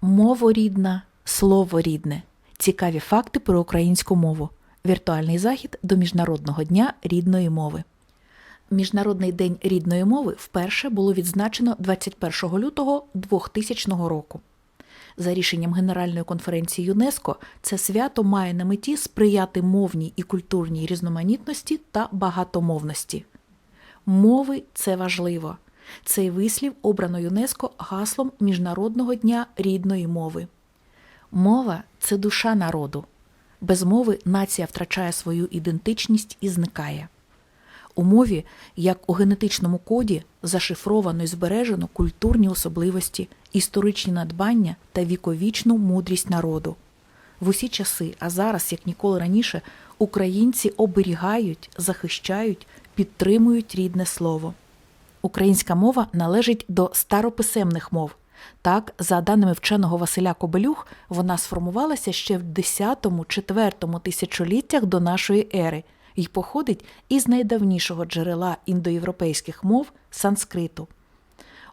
Мова рідна, слово рідне. Цікаві факти про українську мову. Віртуальний захід до Міжнародного дня рідної мови. Міжнародний день рідної мови вперше було відзначено 21 лютого 2000 року. За рішенням Генеральної конференції ЮНЕСКО, це свято має на меті сприяти мовній і культурній різноманітності та багатомовності. Мови це важливо. Цей вислів обрано ЮНЕСКО гаслом Міжнародного дня рідної мови. Мова це душа народу. Без мови нація втрачає свою ідентичність і зникає. У мові, як у генетичному коді, зашифровано і збережено культурні особливості, історичні надбання та віковічну мудрість народу. В усі часи, а зараз, як ніколи раніше, українці оберігають, захищають, підтримують рідне слово. Українська мова належить до старописемних мов. Так, за даними вченого Василя Кобелюх, вона сформувалася ще в 10-4 тисячоліттях до нашої ери і походить із найдавнішого джерела індоєвропейських мов санскриту.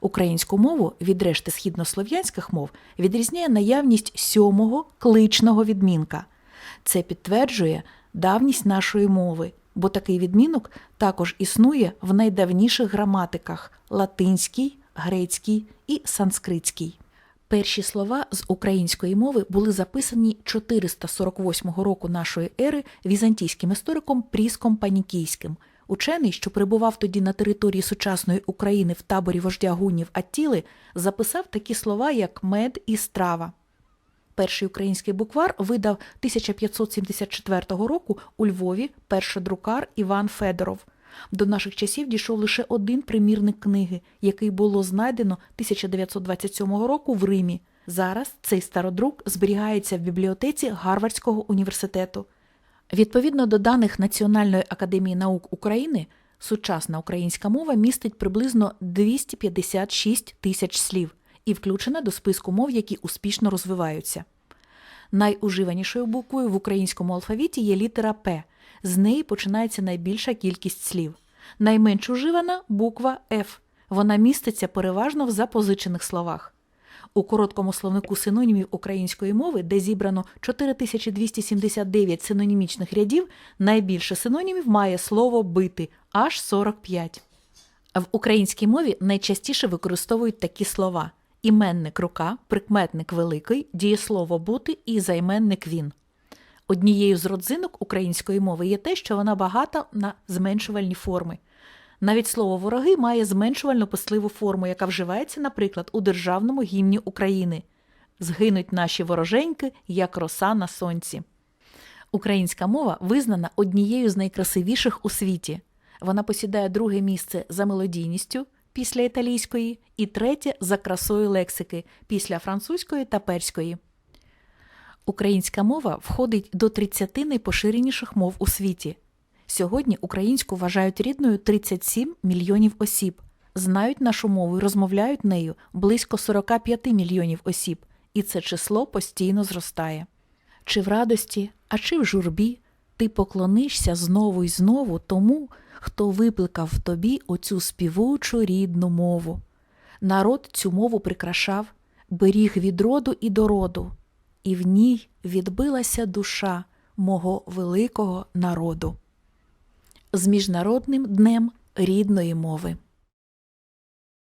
Українську мову від решти східнослов'янських мов відрізняє наявність сьомого кличного відмінка. Це підтверджує давність нашої мови, бо такий відмінок також існує в найдавніших граматиках латинській, грецькій і санскритській. Перші слова з української мови були записані 448 року нашої ери візантійським істориком Пріском Панікійським. Учений, що перебував тоді на території сучасної України в таборі вождя гунів Аттіли, записав такі слова, як мед і страва. Перший український буквар видав 1574 року у Львові першодрукар Іван Федоров. До наших часів дійшов лише один примірник книги, який було знайдено 1927 року в Римі. Зараз цей стародрук зберігається в бібліотеці Гарвардського університету. Відповідно до даних Національної академії наук України, сучасна українська мова містить приблизно 256 тисяч слів і включена до списку мов, які успішно розвиваються. Найуживанішою буквою в українському алфавіті є літера П. З неї починається найбільша кількість слів. Найменш уживана буква Ф. Вона міститься переважно в запозичених словах. У короткому словнику синонімів української мови, де зібрано 4279 синонімічних рядів, найбільше синонімів має слово бити аж 45. В українській мові найчастіше використовують такі слова: іменник рука, прикметник великий, дієслово бути і займенник він. Однією з родзинок української мови є те, що вона багата на зменшувальні форми. Навіть слово вороги має зменшувально писливу форму, яка вживається, наприклад, у державному гімні України Згинуть наші вороженьки, як роса на сонці. Українська мова визнана однією з найкрасивіших у світі. Вона посідає друге місце за мелодійністю після італійської і третє за красою лексики після французької та перської. Українська мова входить до 30 найпоширеніших мов у світі. Сьогодні українську вважають рідною 37 мільйонів осіб. Знають нашу мову і розмовляють нею близько 45 мільйонів осіб, і це число постійно зростає. Чи в радості, а чи в журбі ти поклонишся знову й знову тому, хто викликав в тобі оцю співучу рідну мову. Народ цю мову прикрашав, беріг від роду і до роду, і в ній відбилася душа мого великого народу. З Міжнародним днем рідної мови.